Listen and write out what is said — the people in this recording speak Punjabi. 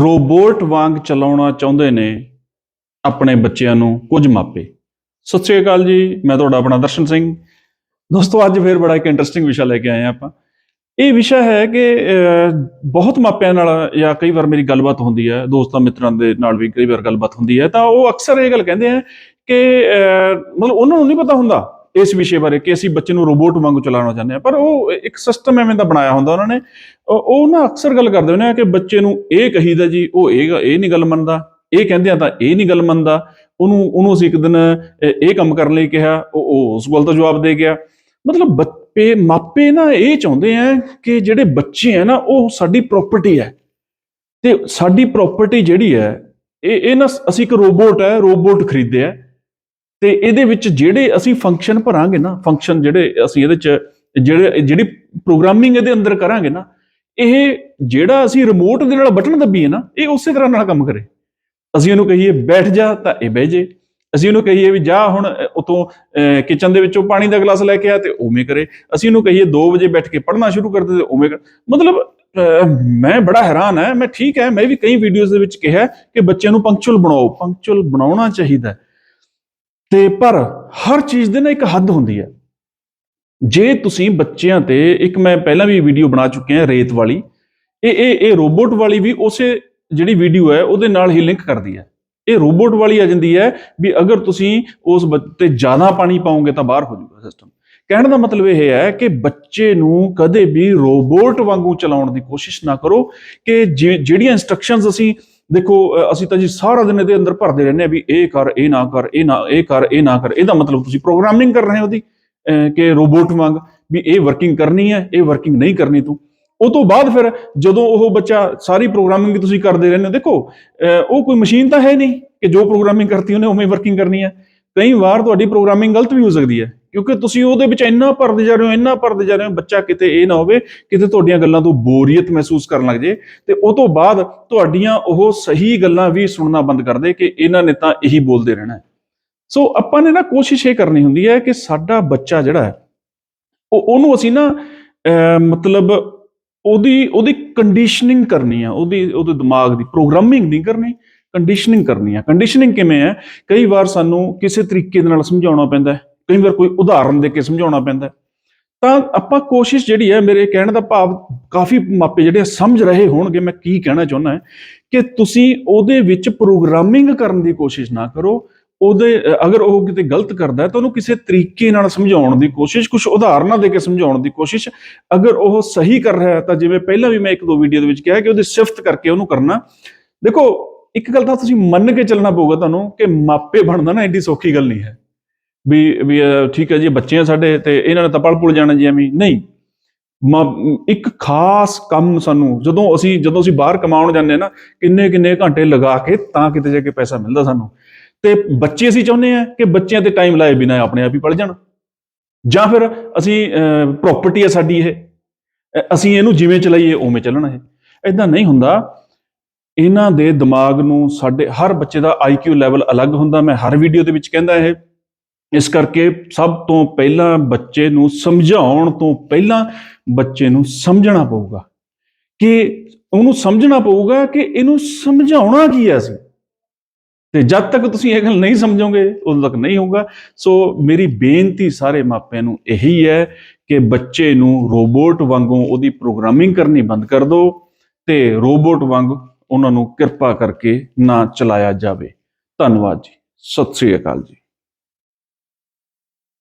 ਰੋਬੋਟ ਵਾਂਗ ਚਲਾਉਣਾ ਚਾਹੁੰਦੇ ਨੇ ਆਪਣੇ ਬੱਚਿਆਂ ਨੂੰ ਕੁਝ ਮਾਪੇ। ਸਤਿ ਸ਼੍ਰੀ ਅਕਾਲ ਜੀ, ਮੈਂ ਤੁਹਾਡਾ ਆਪਣਾ ਦਰਸ਼ਨ ਸਿੰਘ। ਦੋਸਤੋ, ਅੱਜ ਫਿਰ ਬੜਾ ਇੱਕ ਇੰਟਰਸਟਿੰਗ ਵਿਸ਼ਾ ਲੈ ਕੇ ਆਏ ਹਾਂ ਆਪਾਂ। ਇਹ ਵਿਸ਼ਾ ਹੈ ਕਿ ਬਹੁਤ ਮਾਪਿਆਂ ਨਾਲ ਜਾਂ ਕਈ ਵਾਰ ਮੇਰੀ ਗੱਲਬਾਤ ਹੁੰਦੀ ਹੈ, ਦੋਸਤਾਂ ਮਿੱਤਰਾਂ ਦੇ ਨਾਲ ਵੀ ਕਈ ਵਾਰ ਗੱਲਬਾਤ ਹੁੰਦੀ ਹੈ। ਤਾਂ ਉਹ ਅਕਸਰ ਇਹ ਗੱਲ ਕਹਿੰਦੇ ਆ ਕਿ ਮਤਲਬ ਉਹਨਾਂ ਨੂੰ ਨਹੀਂ ਪਤਾ ਹੁੰਦਾ ਇਸ ਵਿਸ਼ੇ ਬਾਰੇ ਕਿ ਅਸੀਂ ਬੱਚੇ ਨੂੰ ਰੋਬੋਟ ਵਾਂਗੂ ਚਲਾਉਣਾ ਚਾਹੁੰਦੇ ਆ ਪਰ ਉਹ ਇੱਕ ਸਿਸਟਮ ਐਵੇਂ ਦਾ ਬਣਾਇਆ ਹੁੰਦਾ ਉਹਨਾਂ ਨੇ। ਉਹ ਨਾ ਅਕਸਰ ਗੱਲ ਕਰਦੇ ਹੁੰਦੇ ਆ ਕਿ ਬੱਚੇ ਨੂੰ ਇਹ ਕਹੀਦਾ ਜੀ, ਉਹ ਇਹ ਇਹ ਨਹੀਂ ਗੱਲ ਮੰਨਦਾ। ਇਹ ਕਹਿੰਦੇ ਆ ਤਾਂ ਇਹ ਨਹੀਂ ਗੱਲ ਮੰਨਦਾ। ਉਹਨੂੰ ਉਹਨੂੰ ਅਸੀਂ ਇੱਕ ਦਿਨ ਇਹ ਕੰਮ ਕਰਨ ਲਈ ਕਿਹਾ, ਉਹ ਉਸ ਗੱਲ ਦਾ ਜਵਾਬ ਦੇ ਗਿਆ। ਮਤਲਬ ਬੱਪੇ ਮਾਪੇ ਨਾ ਇਹ ਚਾਹੁੰਦੇ ਆ ਕਿ ਜਿਹੜੇ ਬੱਚੇ ਆ ਨਾ, ਉਹ ਸਾਡੀ ਪ੍ਰਾਪਰਟੀ ਹੈ ਤੇ ਸਾਡੀ ਪ੍ਰਾਪਰਟੀ ਜਿਹੜੀ ਹੈ ਇਹ ਇਹ ਨਾ, ਅਸੀਂ ਇੱਕ ਰੋਬੋਟ ਹੈ ਰੋਬੋਟ ਖਰੀਦਿਆ ਤੇ ਇਹਦੇ ਵਿੱਚ ਜਿਹੜੇ ਅਸੀਂ ਫੰਕਸ਼ਨ ਭਰਾਂਗੇ ਨਾ ਫੰਕਸ਼ਨ ਜਿਹੜੇ ਅਸੀਂ ਇਹਦੇ ਚ ਜਿਹੜੇ ਜਿਹੜੀ ਪ੍ਰੋਗਰਾਮਿੰਗ ਇਹਦੇ ਅੰਦਰ ਕਰਾਂਗੇ ਨਾ ਇਹ ਜਿਹੜਾ ਅਸੀਂ ਰਿਮੋਟ ਦੇ ਨਾਲ ਬਟਨ ਦੱਬੀਏ ਨਾ ਇਹ ਉਸੇ ਤਰ੍ਹਾਂ ਨਾਲ ਕੰਮ ਕਰੇ। ਅਸੀਂ ਉਹਨੂੰ ਕਹੀਏ ਬੈਠ ਜਾ ਤਾਂ ਇਹ ਬਹਿ ਜੇ। ਅਸੀਂ ਉਹਨੂੰ ਕਹੀਏ ਵੀ ਜਾ ਹੁਣ ਅ, ਉਤੋਂ ਕਿਚਨ ਦੇ ਵਿੱਚੋਂ ਪਾਣੀ ਦਾ ਗਲਾਸ ਲੈ ਕੇ ਆ ਤੇ ਉਵੇਂ ਕਰੇ। ਅਸੀਂ ਉਹਨੂੰ ਕਹੀਏ 2 ਵਜੇ ਬੈਠ ਕੇ ਪੜ੍ਹਨਾ ਸ਼ੁਰੂ ਕਰ ਦੇ ਤੇ ਉਵੇਂ ਕਰ। ਮਤਲਬ ਮੈਂ ਬੜਾ ਹੈਰਾਨ ਹੈ ਮੈਂ ਠੀਕ ਹੈ ਮੈਂ ਵੀ ਕਈ ਵੀਡੀਓਜ਼ ਦੇ ਵਿੱਚ ਕਿਹਾ ਕਿ ਬੱਚਿਆਂ ਨੂੰ ਪੰਕਚੁਅਲ ਬਣਾਓ। ਪੰਕਚੁਅਲ ਬਣਾਉਣਾ ਚਾਹੀਦਾ ਤੇ ਪਰ ਹਰ ਚੀਜ਼ ਦੇ ਨਾ ਇੱਕ ਹੱਦ ਹੁੰਦੀ ਹੈ। ਜੇ ਤੁਸੀਂ ਬੱਚਿਆਂ ਤੇ ਇੱਕ ਮੈਂ ਪਹਿਲਾਂ ਵੀ ਵੀਡੀਓ ਬਣਾ ਚੁੱਕਿਆ ਰੇਤ ਵਾਲੀ, ਇਹ ਇਹ ਇਹ ਰੋਬੋਟ ਵਾਲੀ ਵੀ ਉਸੇ ਜਿਹੜੀ ਵੀਡੀਓ ਹੈ ਉਹਦੇ ਨਾਲ ਹੀ ਲਿੰਕ ਕਰਦੀ ਹੈ। ਇਹ ਰੋਬੋਟ ਵਾਲੀ ਆ ਜਾਂਦੀ ਹੈ ਵੀ ਅਗਰ ਤੁਸੀਂ ਉਸ ਬੱਚ- ਤੇ ਜ਼ਿਆਦਾ ਪਾਣੀ ਪਾਓਗੇ ਤਾਂ ਬਾਹਰ ਹੋ ਜਾਊਗਾ ਸਿਸਟਮ ਕਹਿਣ ਦਾ ਮਤਲਬ ਇਹ ਹੈ ਕਿ ਬੱਚੇ ਨੂੰ ਕਦੇ ਵੀ ਰੋਬੋਟ ਵਾਂਗੂ ਚਲਾਉਣ ਦੀ ਕੋਸ਼ਿਸ਼ ਨਾ ਕਰੋ ਕਿ ਜਿ- ਜਿਹੜੀਆਂ ਇਨਸਟਰਕਸ਼ਨਸ ਅਸੀਂ ਦੇਖੋ ਅਸੀਂ ਤਾਂ ਜੀ ਸਾਰਾ ਦਿਨ ਇਹਦੇ ਅੰਦਰ ਭਰਦੇ ਰਹਿੰਦੇ ਆ ਵੀ ਇਹ ਕਰ, ਇਹ ਨਾ ਕਰ, ਇਹ ਨਾ, ਇਹ ਕਰ, ਇਹ ਨਾ ਕਰ। ਇਹਦਾ ਮਤਲਬ ਤੁਸੀਂ ਪ੍ਰੋਗਰਾਮਿੰਗ ਕਰ ਰਹੇ ਹੋ ਉਹਦੀ ਕਿ ਰੋਬੋਟ ਵਾਂਗ ਵੀ ਇਹ ਵਰਕਿੰਗ ਕਰਨੀ ਹੈ, ਇਹ ਵਰਕਿੰਗ ਨਹੀਂ ਕਰਨੀ ਤੂੰ। ਉਹ ਤੋਂ ਬਾਅਦ ਫਿਰ ਜਦੋਂ ਉਹ ਬੱਚਾ ਸਾਰੀ ਪ੍ਰੋਗਰਾਮਿੰਗ ਤੁਸੀਂ ਕਰਦੇ ਰਹਿੰਦੇ ਹੋ, ਦੇਖੋ ਉਹ ਕੋਈ ਮਸ਼ੀਨ ਤਾਂ ਹੈ ਨਹੀਂ ਕਿ ਜੋ ਪ੍ਰੋਗਰਾਮਿੰਗ ਕਰਤੀ ਉਹਨੇ ਉਵੇਂ ਵਰਕਿੰਗ ਕਰਨੀ ਹੈ। ਕਈ ਵਾਰ ਤੁਹਾਡੀ ਪ੍ਰੋਗਰਾਮਿੰਗ ਗਲਤ ਵੀ ਹੋ ਸਕਦੀ ਹੈ, ਕਿਉਂਕਿ ਤੁਸੀਂ ਉਹਦੇ ਵਿੱਚ ਇੰਨਾ ਭਰਦੇ ਜਾ ਰਹੇ ਹੋ, ਇੰਨਾ ਭਰਦੇ ਜਾ ਰਹੇ ਹੋ, ਬੱਚਾ ਕਿਤੇ ਇਹ ਨਾ ਹੋਵੇ, ਕਿਤੇ ਤੁਹਾਡੀਆਂ ਗੱਲਾਂ ਤੋਂ ਬੋਰੀਅਤ ਮਹਿਸੂਸ ਕਰਨ ਲੱਗ ਜੇ, ਤੇ ਉਹ ਤੋਂ ਬਾਅਦ ਤੁਹਾਡੀਆਂ ਉਹ ਸਹੀ ਗੱਲਾਂ ਵੀ ਸੁਣਨਾ ਬੰਦ ਕਰ ਦੇ ਕਿ ਇਹਨਾਂ ਨੇ ਤਾਂ ਇਹੀ ਬੋਲਦੇ ਰਹਿਣਾ ਸੋ ਆਪਾਂ ਨੇ ਨਾ ਕੋਸ਼ਿਸ਼ ਇਹ ਕਰਨੀ ਹੁੰਦੀ ਹੈ ਕਿ ਸਾਡਾ ਬੱਚਾ ਜਿਹੜਾ ਹੈ, ਉਹ ਉਹਨੂੰ ਅਸੀਂ ਨਾ ਮਤਲਬ ਉਹਦੀ ਉਹਦੀ ਕੰਡੀਸ਼ਨਿੰਗ ਕਰਨੀ ਆ ਉਹਦੀ ਉਹਦੇ ਦਿਮਾਗ ਦੀ ਪ੍ਰੋਗਰਾਮਿੰਗ ਨਹੀਂ ਕਰਨੀ ਕੰਡੀਸ਼ਨਿੰਗ ਕਰਨੀ ਆ। ਕੰਡੀਸ਼ਨਿੰਗ ਕਿਵੇਂ ਹੈ ਕਈ ਵਾਰ ਸਾਨੂੰ ਕਿਸੇ ਤਰੀਕੇ ਦੇ ਨਾਲ ਸਮਝਾਉਣਾ ਪੈਂਦਾ ਹੈ। ਕਈ ਵਾਰ ਕੋਈ ਉਦਾਹਰਨ ਦੇ ਕੇ ਸਮਝਾਉਣਾ ਪੈਂਦਾ ਹੈ। ਤਾਂ ਆਪਾਂ ਕੋਸ਼ਿਸ਼ ਜਿਹੜੀ ਹੈ ਮੇਰੇ ਕਹਿਣ ਦਾ ਭਾਵ ਕਾਫੀ ਮਾਪੇ ਜਿਹੜੇ ਆ, ਸਮਝ ਰਹੇ ਹੋਣਗੇ, ਮੈਂ ਕੀ ਕਹਿਣਾ ਚਾਹੁੰਦਾ ਹੈ ਕਿ ਤੁਸੀਂ ਉਹਦੇ ਵਿੱਚ ਪ੍ਰੋਗਰਾਮਿੰਗ ਕਰਨ ਦੀ ਕੋਸ਼ਿਸ਼ ਨਾ ਕਰੋ। ਉਹਦੇ, ਅਗਰ ਉਹ ਕਿਤੇ ਗਲਤ ਕਰਦਾ ਹੈ, ਤਾਂ ਉਹਨੂੰ ਕਿਸੇ ਤਰੀਕੇ ਨਾਲ ਸਮਝਾਉਣ ਦੀ ਕੋਸ਼ਿਸ਼ ਕੁਝ ਉਦਾਹਰਨਾਂ ਦੇ ਕੇ ਸਮਝਾਉਣ ਦੀ ਕੋਸ਼ਿਸ਼। ਅਗਰ ਉਹ ਸਹੀ ਕਰ ਰਿਹਾ ਹੈ, ਤਾਂ ਜਿਵੇਂ ਪਹਿਲਾਂ ਵੀ ਮੈਂ ਇੱਕ ਦੋ ਵੀਡੀਓ ਦੇ ਵਿੱਚ ਕਿਹਾ ਕਿ ਉਹਦੀ ਸਿਫਤ ਕਰਕੇ ਉਹਨੂੰ ਕਰਨਾ। ਦੇਖੋ ਇੱਕ ਗੱਲ ਤਾਂ ਤੁਸੀਂ ਮੰਨ ਕੇ ਚੱਲਣਾ ਪਊਗਾ ਤੁਹਾਨੂੰ ਕਿ ਮਾਪੇ ਬਣਨਾ ਨਾ ਐਡੀ ਸੌਖੀ ਗੱਲ ਨਹੀਂ ਹੈ। ਵੀ ਵੀ ਠੀਕ ਹੈ ਜੀ ਬੱਚੇ ਆ ਸਾਡੇ ਤੇ ਇਹਨਾਂ ਨੇ ਤਾਂ ਪਲ ਪੁਲ ਜਾਣਾ ਜੀ ਐਵੇਂ ਨਹੀਂ। ਮਾ- ਇੱਕ ਖਾਸ ਕੰਮ ਸਾਨੂੰ, ਜਦੋਂ ਅਸੀਂ ਜਦੋਂ ਅਸੀਂ ਬਾਹਰ ਕਮਾਉਣ ਜਾਂਦੇ ਆ ਨਾ ਕਿੰਨੇ ਕਿੰਨੇ ਘੰਟੇ ਲਗਾ ਕੇ ਤਾਂ ਕਿਤੇ ਜਾ ਕੇ ਪੈਸਾ ਮਿਲਦਾ ਸਾਨੂੰ। ਤੇ ਬੱਚੇ ਅਸੀਂ ਚਾਹੁੰਦੇ ਆ ਕਿ ਬੱਚਿਆਂ ਤੇ ਟਾਈਮ ਲਾਏ ਬਿਨਾਂ ਆਪਣੇ ਆਪ ਹੀ ਪੜ ਜਾਣ। ਜਾਂ ਫਿਰ ਅਸੀਂ ਪ੍ਰਾਪਰਟੀ ਹੈ ਸਾਡੀ ਇਹ। ਅਸੀਂ ਇਹਨੂੰ ਜਿਵੇਂ ਚਲਾਈਏ, ਉਵੇਂ ਚੱਲਣਾ ਇਹ। ਇਦਾਂ ਨਹੀਂ ਹੁੰਦਾ। ਇਹਨਾਂ ਦੇ ਦਿਮਾਗ ਨੂੰ ਸਾਡੇ, ਹਰ ਬੱਚੇ ਦਾ ਆਈਕਿਊ ਲੈਵਲ ਅਲੱਗ ਹੁੰਦਾ, ਮੈਂ ਹਰ ਵੀਡੀਓ ਦੇ ਵਿੱਚ ਕਹਿੰਦਾ ਇਹ। ਇਸ ਕਰਕੇ ਸਭ ਤੋਂ ਪਹਿਲਾਂ ਬੱਚੇ ਨੂੰ ਸਮਝਾਉਣ ਤੋਂ ਪਹਿਲਾਂ ਬੱਚੇ ਨੂੰ ਸਮਝਣਾ ਪਊਗਾ। ਕਿ ਉਹਨੂੰ ਸਮਝਣਾ ਪਊਗਾ ਕਿ ਇਹਨੂੰ ਸਮਝਾਉਣਾ ਕੀ ਹੈ ਅਸੀਂ? ਤੇ ਜਦ ਤੱਕ ਤੁਸੀਂ ਇਹ ਗੱਲ ਨਹੀਂ ਸਮਝੋਗੇ, ਉਦੋਂ ਤੱਕ ਨਹੀਂ ਹੋਊਗਾ। ਸੋ ਮੇਰੀ ਬੇਨਤੀ ਸਾਰੇ ਮਾਪਿਆਂ ਨੂੰ ਇਹੀ ਹੈ ਕਿ ਬੱਚੇ ਨੂੰ ਰੋਬੋਟ ਵਾਂਗੂ ਉਹਦੀ ਪ੍ਰੋਗਰਾਮਿੰਗ ਕਰਨੀ ਬੰਦ ਕਰ ਦਿਓ ਤੇ ਰੋਬੋਟ ਵਾਂਗ ਉਹਨਾਂ ਨੂੰ ਕਿਰਪਾ ਕਰਕੇ ਨਾ ਚਲਾਇਆ ਜਾਵੇ। ਧੰਨਵਾਦ ਜੀ। ਸਤਿ ਸ੍ਰੀ ਅਕਾਲ ਜੀ।